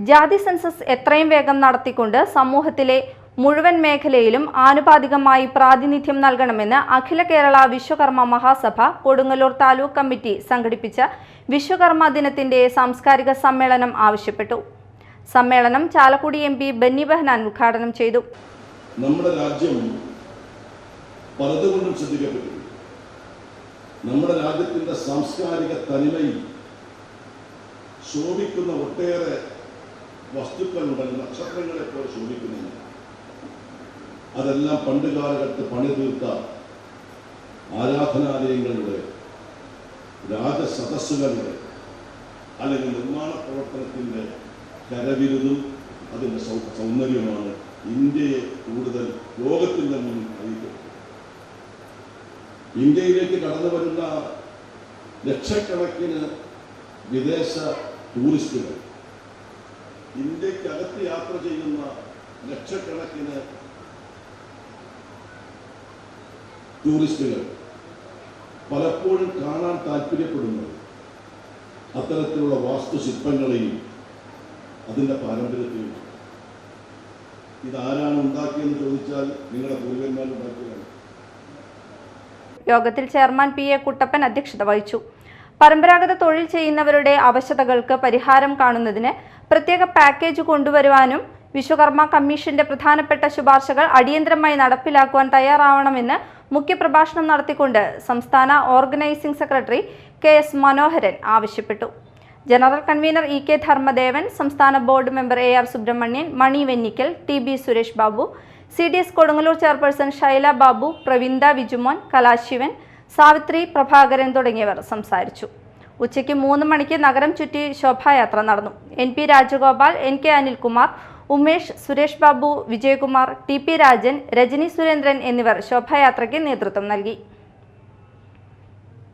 ജാതി സെൻസസ് എത്രയും വേഗം നടത്തിക്കൊണ്ട് സമൂഹത്തിലെ മുഴുവൻ മേഖലയിലും ആനുപാതികമായി പ്രാതിനിധ്യം നൽകണമെന്ന് അഖില കേരള വിശ്വകർമ്മ മഹാസഭ കൊടുങ്ങല്ലൂർ താലൂക്ക് കമ്മിറ്റി സംഘടിപ്പിച്ച വിശ്വകർമ്മ ദിനത്തിന്റെ സാംസ്കാരിക സമ്മേളനം ആവശ്യപ്പെട്ടു. സമ്മേളനം ചാലക്കുടി എം പി ബെന്നി ബഹനാൻ ഉദ്ഘാടനം ചെയ്തു. നമ്മുടെ രാജ്യം പലതുകൊണ്ടും ശ്രദ്ധിക്കപ്പെട്ടു. നമ്മുടെ രാജ്യത്തിന്റെ സാംസ്കാരിക തനിമയിൽ ശോഭിക്കുന്ന ഒട്ടേറെ വസ്തുക്കളുണ്ടല്ലോ നക്ഷത്രങ്ങളെ പോലെ ശോഭിക്കുന്നില്ല അതെല്ലാം പണ്ട് കാലഘട്ടത്ത് പണി തീർത്ത ആരാധനാലയങ്ങളുടെ രാജസദസ്സുകളുടെ അല്ലെങ്കിൽ നിർമ്മാണ പ്രവർത്തനത്തിന്റെ കരവിരുതും അതിന്റെ സൗ- സൗന്ദര്യമാണ് ഇന്ത്യയെ കൂടുതൽ ലോകത്തിന്റെ മുന്നിൽ അറിയിക്കുന്നത്. ഇന്ത്യയിലേക്ക് കടന്നു വരുന്ന ലക്ഷക്കണക്കിന് വിദേശ ടൂറിസ്റ്റുകൾ ഇന്ത്യക്കകത്ത് യാത്ര ചെയ്യുന്ന ലക്ഷക്കണക്കിന് ടൂറിസ്റ്റുകൾ പലപ്പോഴും കാണാൻ താല്പര്യപ്പെടുന്നത് അത്തരത്തിലുള്ള വാസ്തുശില്പങ്ങളെയും അതിന്റെ പാരമ്പര്യത്തെയും ഇതാരാണ് ഉണ്ടാക്കിയെന്ന് ചോദിച്ചാൽ നിങ്ങളുടെ പൂർവന്മാർ ഉണ്ടാക്കിയതാണ് യോഗത്തിൽ ചെയർമാൻ പി എ കുട്ടപ്പൻ അധ്യക്ഷത വഹിച്ചു. പരമ്പരാഗത തൊഴിൽ ചെയ്യുന്നവരുടെ അവശതകൾക്ക് പരിഹാരം കാണുന്നതിന് പ്രത്യേക പാക്കേജ് കൊണ്ടുവരുവാനും വിശ്വകർമ്മ കമ്മീഷന്റെ പ്രധാനപ്പെട്ട ശുപാർശകൾ അടിയന്തരമായി നടപ്പിലാക്കുവാൻ തയ്യാറാവണമെന്ന് മുഖ്യപ്രഭാഷണം നടത്തിക്കൊണ്ട് സംസ്ഥാന organising secretary K S Manoharan ആവശ്യപ്പെട്ടു. General convener E K Dharmadevan സംസ്ഥാന board member A R Subramanian Mani Vennikkal T B Suresh Babu C D S Kodungallur chairperson Shaila Babu Pravinda Vijumon Kalashivan Savithri Prabhakaran തുടങ്ങിയവർ സംസാരിച്ചു. ഉച്ചയ്ക്ക് മൂന്ന് മണിക്ക് നഗരം ചുറ്റി ശോഭായാത്ര നടന്നു. N P Rajagopal N K Anilkumar Umesh Suresh Babu Vijayakumar T P Rajan Rajani Surendran എന്നിവർ ശോഭായാത്രയ്ക്ക് നേതൃത്വം നൽകി.